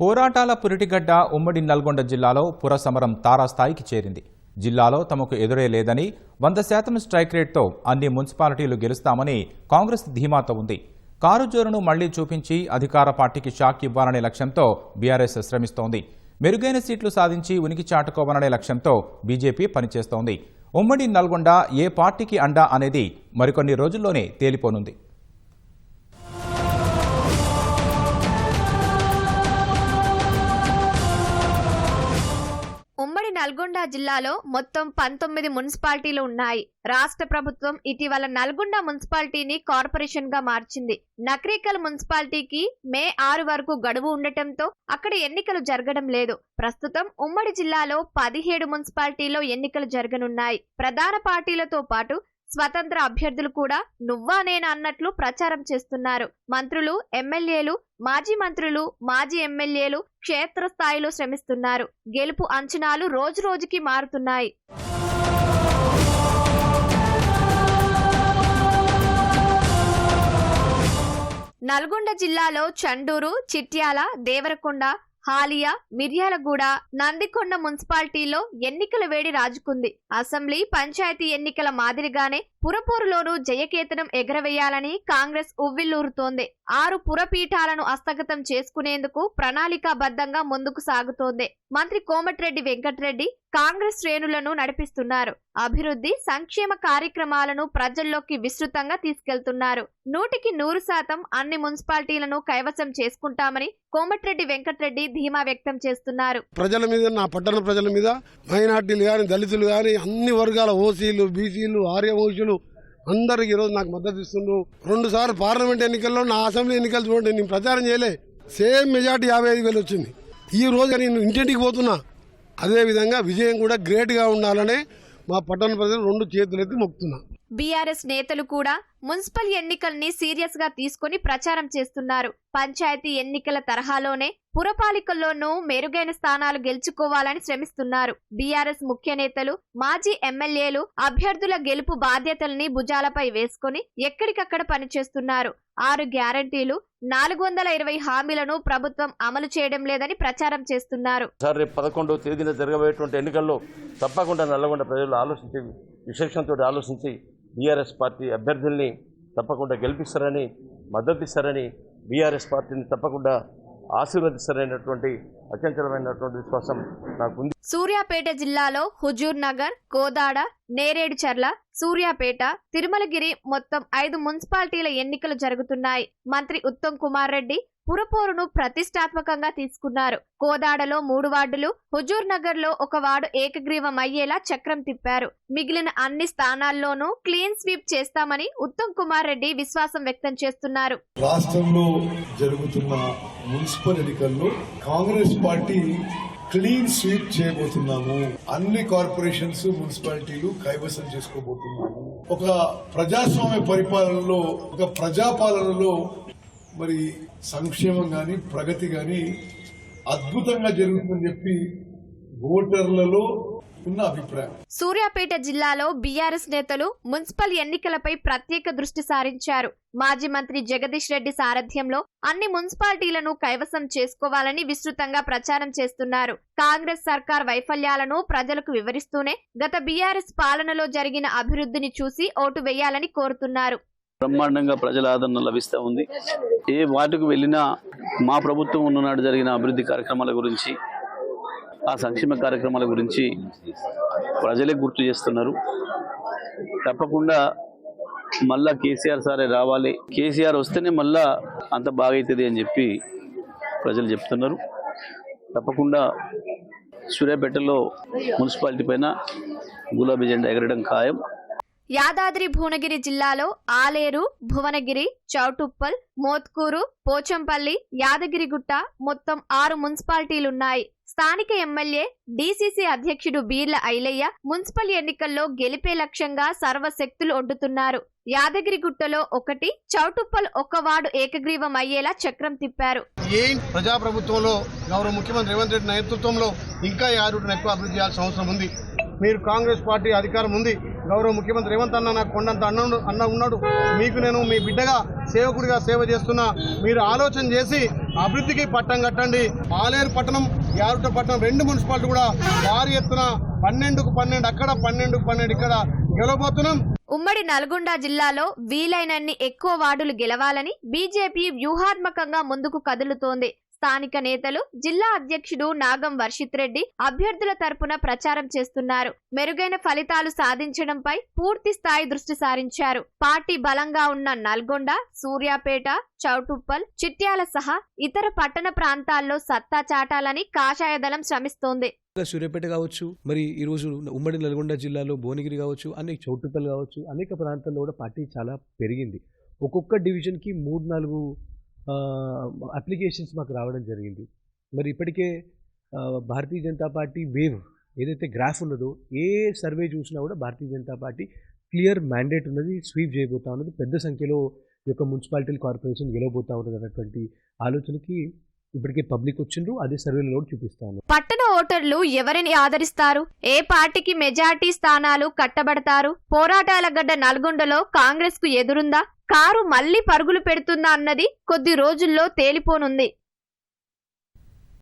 పోరాటాల పురిటిగడ్డ ఉమ్మడి నల్గొండ జిల్లాలో పురసమరం తారాస్థాయికి చేరింది. జిల్లాలో తమకు ఎదురే లేదని వంద శాతం స్ట్రైక్ రేట్తో అన్ని మున్సిపాలిటీలు గెలుస్తామని కాంగ్రెస్ ధీమాతో ఉంది. కారు జోరును మళ్ళీ చూపించి అధికార పార్టీకి షాక్ ఇవ్వాలనే లక్ష్యంతో బీఆర్ఎస్ శ్రమిస్తోంది. మెరుగైన సీట్లు సాధించి ఉనికి చాటుకోవాలనే లక్ష్యంతో బీజేపీ పనిచేస్తోంది. ఉమ్మడి నల్గొండ ఏ పార్టీకి అండా అనేది మరికొన్ని రోజుల్లోనే తేలిపోనుంది. నల్గొండ జిల్లాలో మొత్తం పంతొమ్మిది మున్సిపాలిటీలు ఉన్నాయి. రాష్ట్ర ప్రభుత్వం ఇటీవల నల్గొండ మున్సిపాలిటీని కార్పొరేషన్గా మార్చింది. నక్రీకల్ మున్సిపాలిటీకి మే ఆరు వరకు గడువు ఉండటంతో అక్కడ ఎన్నికలు జరగడం లేదు. ప్రస్తుతం ఉమ్మడి జిల్లాలో పదిహేడు మున్సిపాలిటీలో ఎన్నికలు జరగనున్నాయి. ప్రధాన పార్టీలతో పాటు స్వతంత్ర అభ్యర్థులు కూడా నువ్వా నేనా అన్నట్లు ప్రచారం చేస్తున్నారు. మంత్రులు ఎమ్మెల్యేలు మాజీ మంత్రులు మాజీ ఎమ్మెల్యేలు క్షేత్రస్థాయిలో శ్రమిస్తున్నారు. గెలుపు అంచనాలు రోజు రోజుకి మారుతున్నాయి. నల్గొండ జిల్లాలో చండూరు చిట్యాల దేవరకొండ హాలియా మిర్యాలగూడ నందికొండ మున్సిపాలిటీలో ఎన్నికల వేడి రాజుకుంది. అసెంబ్లీ పంచాయతీ ఎన్నికల మాదిరిగానే పురపూరులోనూ జయకేతనం ఎగరవేయాలని కాంగ్రెస్ ఉవ్విల్లూరుతోంది ఆరు పురపీఠాలను హస్తగతం చేసుకునేందుకు ప్రణాళికాబద్ధంగా ముందుకు సాగుతోంది. మంత్రి కోమటిరెడ్డి వెంకటరెడ్డి కాంగ్రెస్ శ్రేణులను నడిపిస్తున్నారు. అభివృద్ధి సంక్షేమ కార్యక్రమాలను ప్రజల్లోకి విస్తృతంగా తీసుకెళ్తున్నారు. నూటికి నూరు శాతం అన్ని మున్సిపాలిటీలను కైవసం చేసుకుంటామని కోమటిరెడ్డి వెంకటరెడ్డి ధీమా వ్యక్తం చేస్తున్నారు. ప్రజల మీద నా పట్టణ ప్రజల మీద మైనార్టీలు కానీ దళితులు కానీ అన్ని వర్గాల ఓసీలు బీసీలు ఆర్యవోషులు అందరికి ఈరోజు నాకు మద్దతు ఇస్తుండ్రు. రెండు సార్లు పార్లమెంట్ ఎన్నికల్లో నా అసెంబ్లీ ఎన్నికలు చూడండి నేను ప్రచారం చేయలే. సేమ్ మెజార్టీ యాభై ఐదు వేలు వచ్చింది. ఈ రోజు నేను ఇంటింటికి పోతున్నా. అదే విధంగా విజయం కూడా గ్రేట్గా ఉండాలని మా పట్టణ ప్రజలు రెండు చేతులెత్తి మొక్కుతున్నా. బీఆర్ఎస్ నేతలు కూడా మున్సిపల్ ఎన్నికల్ని సీరియస్గా తీసుకుని ప్రచారం చేస్తున్నారు. పంచాయతీ ఎన్నికల తరహాలోనే పురపాలికల్లోనూ మెరుగైన స్థానాలు గెలుచుకోవాలని శ్రమిస్తున్నారు. బీఆర్ఎస్ ముఖ్య నేతలు మాజీ ఎమ్మెల్యేలు అభ్యర్థుల గెలుపు బాధ్యతల్ని భుజాలపై వేసుకుని ఎక్కడికక్కడ పనిచేస్తున్నారు. ఆరు గ్యారంటీలు నాలుగు వందల ఇరవై హామీలను ప్రభుత్వం అమలు చేయడం లేదని ప్రచారం చేస్తున్నారు. పదకొండవ తేదీన జరగబోయేటువంటి ఎన్నికల్లో తప్పకుండా నల్లగొండ ప్రజలు ఆలోచించి విశేషంతో ఆలోచించి బీఆర్ఎస్ పార్టీ అభ్యర్థుల్ని తప్పకుండా గెలిపిస్తారని మద్దతిస్తారని బీఆర్ఎస్ పార్టీని తప్పకుండా ఆశీర్వదిస్తారనేటువంటి అత్యంతరమైనటువంటి విశ్వాసం నాకుంది. సూర్యాపేట జిల్లాలో హుజూర్ నగర్ కోదాడ నేరేడుచర్ల సూర్యాపేట తిరుమలగిరి మొత్తం ఐదు మున్సిపాలిటీల ఎన్నికలు జరుగుతున్నాయి. మంత్రి ఉత్తమ్ కుమార్ రెడ్డి పురపోరును ప్రతిష్టాత్మకంగా తీసుకున్నారు. కోదాడలో మూడు వార్డులు హుజూర్ నగర్లో ఒక వార్డు ఏకగ్రీవం అయ్యేలా చక్రం తిప్పారు. మిగిలిన అన్ని స్థానాల్లోనూ క్లీన్ స్వీప్ చేస్తామని ఉత్తమ్ కుమార్ రెడ్డి విశ్వాసం వ్యక్తం చేస్తున్నారు. రాష్ట్రంలో జరుగుతున్న మున్సిపల్ ఎన్నికల్లో కాంగ్రెస్ పార్టీ క్లీన్ స్వీప్ చేయబోతున్నాము. అన్ని కార్పొరేషన్స్ మున్సిపాలిటీలు కైవసం చేసుకోబోతున్నాము. ఒక ప్రజాస్వామ్య పరిపాలనలో ఒక ప్రజాపాలనలో మరి సంక్షేమం కానీ ప్రగతి కానీ అద్భుతంగా జరుగుతుందని చెప్పి ఓటర్లలో ఉన్న అభిప్రాయం. సూర్యాపేట జిల్లాలో బీఆర్ఎస్ నేతలు మున్సిపల్ ఎన్నికలపై ప్రత్యేక దృష్టి సారించారు. మాజీ మంత్రి జగదీష్ రెడ్డి సారథ్యంలో అన్ని మున్సిపాలిటీలను కైవసం చేసుకోవాలని విస్తృతంగా ప్రచారం చేస్తున్నారు. కాంగ్రెస్ సర్కార్ వైఫల్యాలను ప్రజలకు వివరిస్తూనే గత బీఆర్ఎస్ పాలనలో జరిగిన అభివృద్ధిని చూసి ఓటు వేయాలని కోరుతున్నారు. బ్రహ్మాండంగా ప్రజల ఆదరణ లభిస్తూ ఉంది. ఏ వాటికి వెళ్ళినా మా ప్రభుత్వం ఉన్ననాడు జరిగిన అభివృద్ధి కార్యక్రమాల గురించి ఆ సంక్షేమ కార్యక్రమాల గురించి ప్రజలే గుర్తు చేస్తున్నారు. తప్పకుండా మళ్ళా కేసీఆర్ సారే రావాలి. కేసీఆర్ వస్తేనే మళ్ళా అంత బాగైతుంది అని చెప్పి ప్రజలు చెప్తున్నారు. తప్పకుండా సూర్యాపేటలో మున్సిపాలిటీ పైన గులాబీ జెండా ఎగరడం ఖాయం. యాదాద్రి భువనగిరి జిల్లాలో ఆలేరు భువనగిరి చౌటుప్పల్ మోత్కూరు పోచంపల్లి యాదగిరిగుట్ట మొత్తం ఆరు మున్సిపాలిటీలున్నాయి. స్థానిక ఎమ్మెల్యే డీసీసీ అధ్యక్షుడు బీర్ల ఐలయ్య మున్సిపల్ ఎన్నికల్లో గెలిపే లక్ష్యంగా సర్వశక్తులు ఒడ్డుతున్నారు. యాదగిరిగుట్టలో ఒకటి చౌటుప్పల్ ఒక్క వార్డు ఏకగ్రీవం అయ్యేలా చక్రం తిప్పారు. ప్రజాప్రభుత్వంలో గౌరవ ముఖ్యమంత్రి రేవంత్ రెడ్డి నేతృత్వంలో ఇంకా యారుడిని ఎక్కువ అభివృద్ధి చేయాల్సిన అవసరం ఉంది. మీరు కాంగ్రెస్ పార్టీ అధికారం ఉంది. గౌరవ ముఖ్యమంత్రి రేవంత్ అన్న నాకు కొండంత అన్న అన్న ఉన్నాడు. మీకు నేను మీ బిడ్డగా సేవకుడిగా సేవ చేస్తున్నా మీరు ఆలోచన చేసి అభివృద్ధికి పట్టం కట్టండి. ఆలేరు పట్టణం యారుట పట్టణం రెండు మున్సిపాలిటీ కూడా భారీ ఎత్తున పన్నెండుకు పన్నెండు అక్కడ పన్నెండుకు పన్నెండు ఇక్కడ గెలవబోతున్నాం. ఉమ్మడి నల్గొండ జిల్లాలో వీలైనన్ని ఎక్కువ వార్డులు గెలవాలని బీజేపీ వ్యూహాత్మకంగా ముందుకు కదులుతోంది. స్థానిక నేతలు జిల్లా అధ్యక్షుడు నాగం వర్షిత్ రెడ్డి అభ్యర్థుల తరపున ప్రచారం చేస్తున్నారు. మెరుగైన ఫలితాలు సాధించడంపై పూర్తి స్థాయి దృష్టి సారించారు. పార్టీ బలంగా ఉన్న నల్గొండ సూర్యాపేట చౌటుప్పల్ చిట్యాల సహా ఇతర పట్టణ ప్రాంతాల్లో సత్తా చాటాలని కాషాయ దళం శ్రమిస్తోంది. సూర్యాపేట కావచ్చు మరి ఈ రోజు ఉమ్మడి నల్గొండ జిల్లాలో భువనగిరి కావచ్చు అనేక చౌటుపల్ కావచ్చు అనేక ప్రాంతాల్లో కూడా పార్టీ చాలా పెరిగింది. ఒక్కొక్క డివిజన్కి మూడు నాలుగు అప్లికేషన్స్ మాకు రావడం జరిగింది. మరి ఇప్పటికే భారతీయ జనతా పార్టీ వేవ్ ఏదైతే గ్రాఫ్ ఉన్నదో ఏ సర్వే చూసినా కూడా Bharatiya Janata Party clear mandate ఉన్నది స్వీప్ చేయబోతా ఉన్నది. పెద్ద సంఖ్యలో యొక్క మున్సిపాలిటీ కార్పొరేషన్ గెలవబోతా ఉన్నది అన్నటువంటి ఆలోచనకి ఇప్పటికే పబ్లిక్ వచ్చిండ్రు. అదే సర్వేలో చూపిస్తాను. పట్టణ ఓటర్లు ఎవరిని ఆదరిస్తారు? ఏ పార్టీకి మెజార్టీ స్థానాలు కట్టబడతారు? పోరాటాల గడ్డ నల్గొండలో కాంగ్రెస్కు ఎదురుందా? కారు మళ్ళీ పరుగులు పెడుతుందా అన్నది కొద్ది రోజుల్లో తేలిపోనుంది.